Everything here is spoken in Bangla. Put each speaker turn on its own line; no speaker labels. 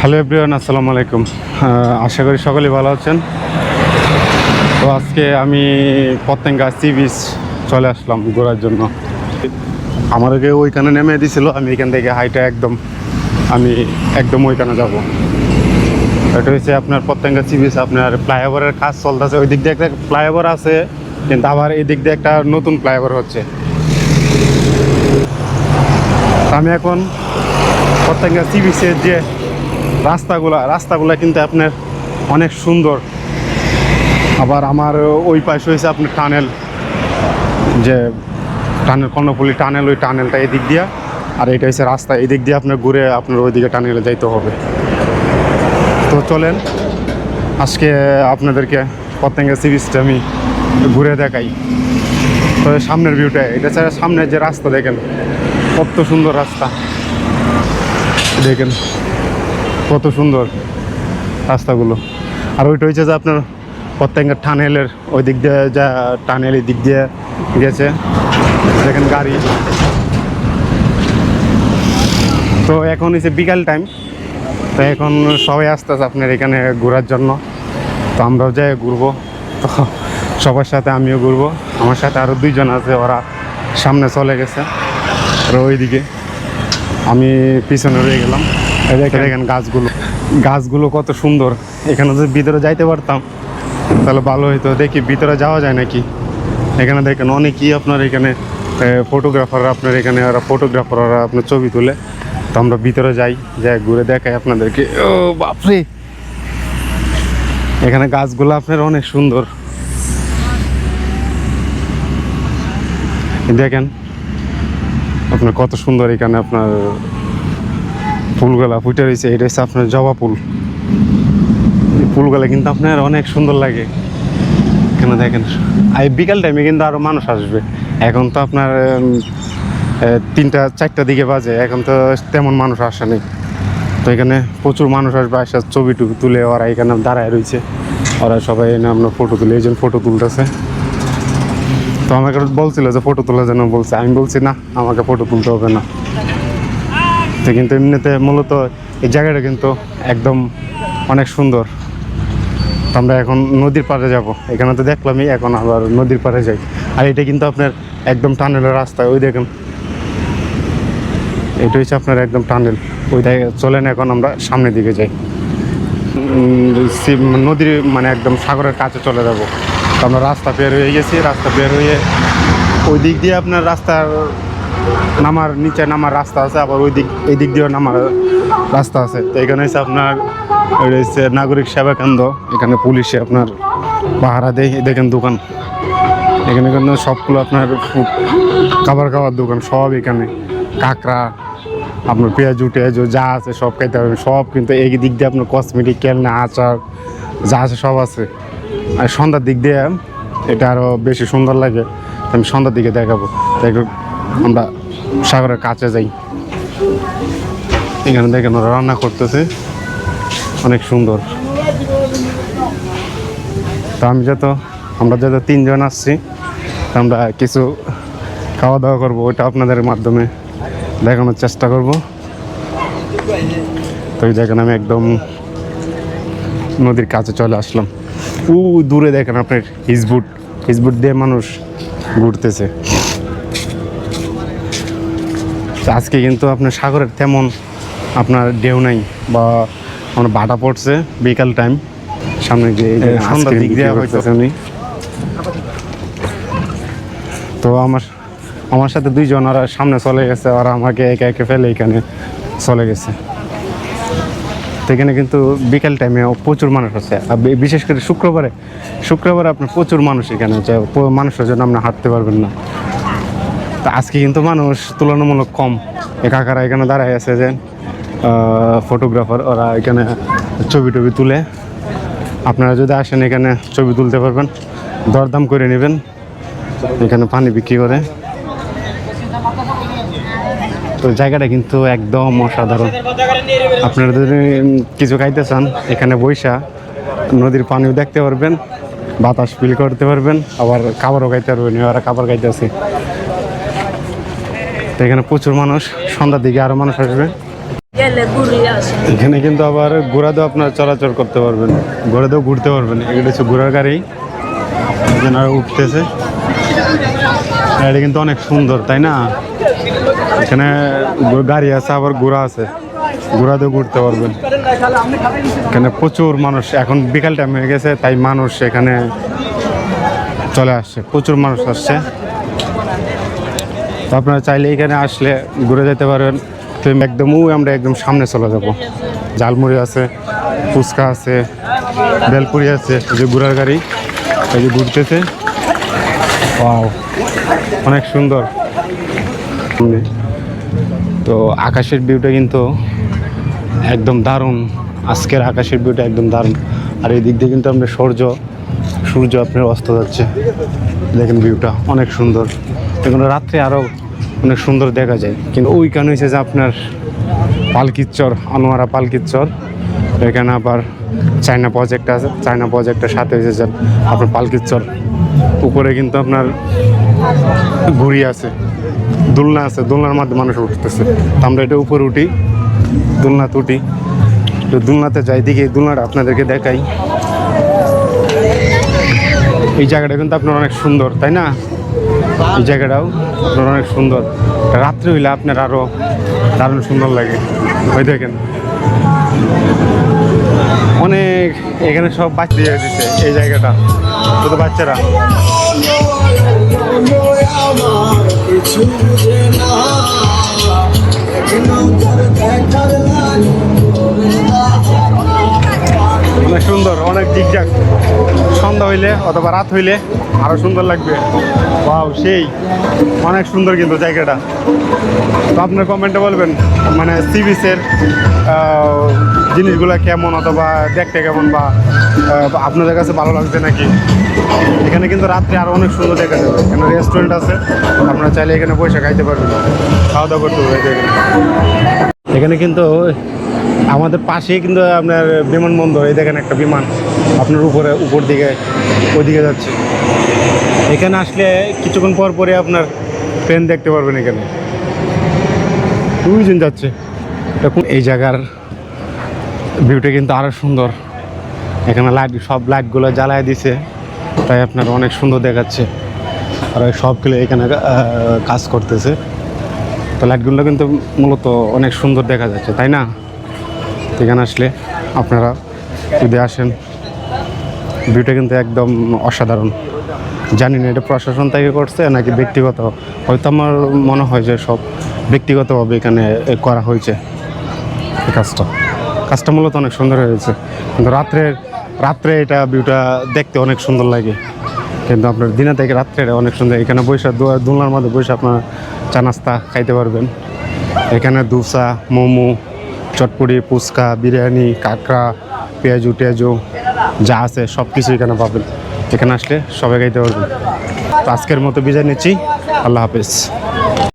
হ্যালো এভরিওয়ান, আসসালামু আলাইকুম। আশা করি সকলেই ভালো আছেন। তো আজকে আমি পতেঙ্গা সি বিচ চলে আসলাম ঘোরার জন্য। আমাদেরকে ওইখানে নেমে দিছিল, আমি এখান থেকে হাইটা একদম, আমি একদম ওইখানে যাব। এটা হচ্ছে আপনার পতেঙ্গা সি বিচ, আপনার ফ্লাইওভারের কাজ চলতেছে। ওই দিক দিয়ে একটা ফ্লাইওভার আছে, কিন্তু আবার এই দিক দিয়ে একটা নতুন ফ্লাইওভার হচ্ছে। আমি এখন পতেঙ্গা সি বিচের যে রাস্তাগুলা রাস্তাগুলা কিন্তু আপনার অনেক সুন্দর। আবার আমার ওই পাশে হয়েছে আপনার টানেল। যে টানেল, কর্ণফুলি টানেল, ওই টানেলটা এদিক দিয়া। আর এটা হচ্ছে রাস্তা, এদিক দিয়ে আপনার ঘুরে আপনার ওইদিকে টানেলে যাইতে হবে। তো চলেন, আজকে আপনাদেরকে পতেঙ্গা সি বিচটা আমি ঘুরে দেখাই। তো সামনের ভিউটা এটা ছাড়া সামনের যে রাস্তা দেখেন, কত সুন্দর রাস্তা। দেখেন। কত সুন্দর রাস্তাগুলো। আর ওইটা হয়েছে যে আপনার পতেঙ্গা টানেলের ওই দিক দিয়ে যা টানেল এই দিক দিয়ে গেছে। দেখেন গাড়ি। তো এখন হচ্ছে বিকাল টাইম তো এখন সবাই আসতেছে আপনার এখানে ঘোরার জন্য। তো আমরাও যাই ঘুরবো। তো সবার সাথে আমিও ঘুরবো। আমার সাথে আরও দুইজন আছে, ওরা সামনে চলে গেছে। আর ওইদিকে আমি পিছনে রয়ে গেলাম। দেখেন। গাছগুলো। গাছগুলো কত সুন্দর। এখানে যদি ভিতরে যাইতে পারতাম, তাহলে ভালো হইতো। দেখি, ভিতরে যাওয়া যায় নাকি? এখানে দেখেন অনেকই আপনার এখানে ফটোগ্রাফার আপনার এখানে ওরা ফটোগ্রাফার ওরা আপনার ছবি তুলে। তো আমরা ভিতরে যাই যাই ঘুরে দেখাই আপনাদেরকে। ও, বাপরে! এখানে গাছগুলো আপনার অনেক সুন্দর। দেখেন, আপনার কত সুন্দর এখানে আপনার ফুলগুলা ফুটে রয়েছে, এটা হচ্ছে আপনার জবা ফুল ফুলগুলা কিন্তু আপনার অনেক সুন্দর লাগে। এখানে দেখেন আর বিকাল টাইমে কিন্তু আরও মানুষ আসবে। এখন তো আপনার তিনটা, চারটা দিকে বাজে, এখন তো তেমন মানুষ আসে নেই। তো এখানে প্রচুর মানুষ আসবে, আসার ছবি টুবি তুলে ওরা এখানে দাঁড়ায় রয়েছে। ওরা সবাই এনে আপনার ফটো তুলে, এই জন্য ফটো তুলতেছে। তো আমাকে বলছিল যে ফটো তোলার জন্য বলছে, আমি বলছি, না, আমাকে ফটো তুলতে হবে না। তো কিন্তু এমনিতে মূলত এই জায়গাটা কিন্তু একদম অনেক সুন্দর। আমরা এখন নদীর পাড়ে যাব। এখানে তো দেখলামই, এখন আবার নদীর পাড়ে যাই। আর এটা কিন্তু আপনার একদম টানেলের রাস্তা, ওই দেখেন। এটা হচ্ছে আপনার একদম টানেল। ওই দিকে চলেন, এখন আমরা সামনের দিকে যাই। নদীর মানে একদম সাগরের কাছে চলে যাব। তো আমরা রাস্তা বের হয়ে গেছি, রাস্তা বের হয়ে ওই দিক দিয়ে আপনার রাস্তার নামার নিচে নামার রাস্তা আছে, আবার ওই দিক এই দিক দিয়েও নামার রাস্তা আছে। তো এখানে হচ্ছে আপনার রয়েছে নাগরিক সেবা কেন্দ্র। এখানে পুলিশে আপনার পাহারা দেয় দেখেন দোকান। এখানে কিন্তু সবগুলো আপনার খাবার খাওয়ার দোকান, সব এখানে। কাঁকড়া, আপনার পেঁয়াজু, টেয়াজু, যা আছে সব খাইতে পারবেন। সব কিন্তু এই দিক দিয়ে আপনার কসমেটিক, কেলনা, আচার, যা আছে সব আছে। আর সন্ধ্যার দিক দিয়ে এটা আরও বেশি সুন্দর লাগে, আমি সন্ধ্যার দিকে দেখাবো। একটু আমরা সাগরের কাছে যাই। এখানে দেখেন ওরা রান্না করতেছে। অনেক সুন্দর। তো আমি যত, আমরা যত তিনজন আসছি, আমরা কিছু খাওয়া দাওয়া করব, ওইটা আপনাদের মাধ্যমে দেখানোর চেষ্টা করব। তো দেখেন আমি একদম নদীর কাছে চলে আসলাম। ও দূরে দেখেন আপনার হিজবুট। হিজবুট দিয়ে মানুষ ঘুরতেছে। আজকে কিন্তু আপনার সাগরের তেমন আপনার ঢেউ নাই বা আমার বাটা পড়ছে বিকাল টাইম সামনে যে সন্ধ্যার দিক দিয়ে হয়তো উনি। তো আমার আমার সাথে দুইজন ওরা সামনে চলে গেছে ওরা আমাকে একে একে ফেলে এখানে চলে গেছে। তো এখানে কিন্তু বিকেল টাইমে প্রচুর মানুষ আছে। আর বিশেষ করে শুক্রবারে শুক্রবারে আপনার প্রচুর মানুষ এখানে মানুষের জন্য আপনি হাঁটতে পারবেন না। তো আজকে কিন্তু মানুষ তুলনামূলক কম। এ কাকারা এখানে দাঁড়ায় আছে যে ফটোগ্রাফার ওরা এখানে ছবি টবি তুলে। আপনারা যদি আসেন এখানে ছবি তুলতে পারবেন, দরদাম করে নেবেন, এখানে পানি বিক্রি করে। তো জায়গাটা কিন্তু একদম অসাধারণ। আপনারা যদি কিছু খাইতে চান, এখানে বৈশা নদীর পানিও দেখতে পারবেন, বাতাস ফিল করতে পারবেন, আবার খাবারও খাইতে পারবেন ওরা খাবার খাইতেছে তো এখানে প্রচুর মানুষ, সন্ধ্যার দিকে আরও মানুষ আসবে।
ঘুরে
এখানে কিন্তু আবার ঘোড়াতেও আপনার চলাচল করতে পারবেন, ঘোড়াতেও ঘুরতে পারবেন। এগুলো হচ্ছে ঘোড়ার গাড়ি এনারা উঠতেছে। গাড়ি কিন্তু অনেক সুন্দর, তাই না? এখানে গাড়ি আছে, আবার ঘোরা আছে। ঘোড়াতেও ঘুরতে পারবেন। এখানে প্রচুর মানুষ, এখন বিকাল টাইম হয়ে গেছে, তাই মানুষ এখানে চলে আসছে, প্রচুর মানুষ আসছে। তো আপনারা চাইলে এখানে আসলে ঘুরে যেতে পারেন। তো একদম আমরা একদম সামনে চলে যাব। ঝালমুড়ি আছে, ফুচকা আছে, বেলপুরি আছে যে ঘোড়ার গাড়ি, এই যে ঘুরতেছে। অনেক সুন্দর। তো আকাশের ভিউটা কিন্তু একদম দারুণ। আজকের আকাশের ভিউটা একদম দারুণ। আর এই দিক দিয়ে কিন্তু আমরা সূর্য সূর্য আপনার অস্ত যাচ্ছে। দেখেন ভিউটা, অনেক সুন্দর। এখানে রাত্রে আরও অনেক সুন্দর দেখা যায়। কিন্তু ওইখানে হয়েছে যে আপনার পালকির চর আনোয়ারা পালকির চর এখানে আবার চায়না প্রজেক্ট আছে, চায়না প্রজেক্টের সাথে হয়েছে যে আপনার পালকির চর উপরে কিন্তু আপনার ঘুড়ি আছে, দোলনা আছে, দোলনার মাধ্যমে মানুষ উঠতেছে। তো আমরা এটা উপরে উঠি দোলনাতে উঠি তো দোলনাতে যাই দিকে দোলনাটা আপনাদেরকে দেখাই। এই জায়গাটা কিন্তু আপনার অনেক সুন্দর, তাই না? এই জায়গাটাও আপনার অনেক সুন্দর। রাত্রে হইলে আপনার আরও দারুণ সুন্দর লাগে। ওই দেখেন। অনেক এখানে সব বাচ্চা দিয়ে দিচ্ছে এই জায়গাটা শুধু বাচ্চারা।
কিছু
অনেক সুন্দর, অনেক জিগজাগ সন্ধ্যা হইলে অথবা রাত হইলে আরও সুন্দর লাগবে। বাউ সেই। অনেক সুন্দর কিন্তু জায়গাটা। তো আপনার কমেন্টে বলবেন মানে সি বিচের জিনিসগুলো কেমন অথবা দেখতে কেমন বা আপনাদের কাছে ভালো লাগছে নাকি? এখানে কিন্তু রাত্রে আরও অনেক সুন্দর দেখা যাবে। এখানে রেস্টুরেন্ট আছে, আপনারা চাইলে এখানে বসে খাইতে পারবেন। খাওয়া দাওয়া করতে পারবেন। এখানে কিন্তু আমাদের পাশেই কিন্তু আপনার বিমানবন্দর, এই দেখেন একটা বিমান। আপনার উপরে, উপর দিকে, ওইদিকে যাচ্ছে। এখানে আসলে কিছুক্ষণ পর পরে আপনার ট্রেন দেখতে পারবেন এখানে। দুইজন যাচ্ছে। দেখুন, এই জায়গার ভিউটা কিন্তু আরও সুন্দর। এখানে লাইট সব লাইটগুলো জ্বালায় দিছে। তাই আপনার অনেক সুন্দর দেখাচ্ছে। আর ওই সবগুলো এখানে কাজ করতেছে। তো লাইটগুলো কিন্তু মূলত অনেক সুন্দর দেখা যাচ্ছে, তাই না? এখানে আসলে আপনারা যদি আসেন, ভিউটা কিন্তু একদম অসাধারণ। জানি না এটা প্রশাসন থেকে করছে নাকি ব্যক্তিগত। হয়তো আমার মনে হয় যে সব ব্যক্তিগতভাবে এখানে করা হয়েছে। এই কাজটা। কাজটা মূলত অনেক সুন্দর হয়েছে। কিন্তু রাত্রে রাত্রে এটা ভিউটা দেখতে অনেক সুন্দর লাগে। কিন্তু আপনার দিনে থেকে রাত্রে অনেক সুন্দর। এখানে বৈশাখ দোলনার মধ্যে বসে আপনার চা নাস্তা খাইতে পারবেন। এখানে দোসা মোমো চটপটি, ফুচকা, বিরিয়ানি, কাঁকড়া, পেঁয়াজু টেয়াজু যা আছে সব কিছু এখানে পাবেন। এখানে আসলে সবাই খাইতে পারবেন। তো আজকের মতো বিজয় নিচ্ছি। আল্লাহ হাফেজ।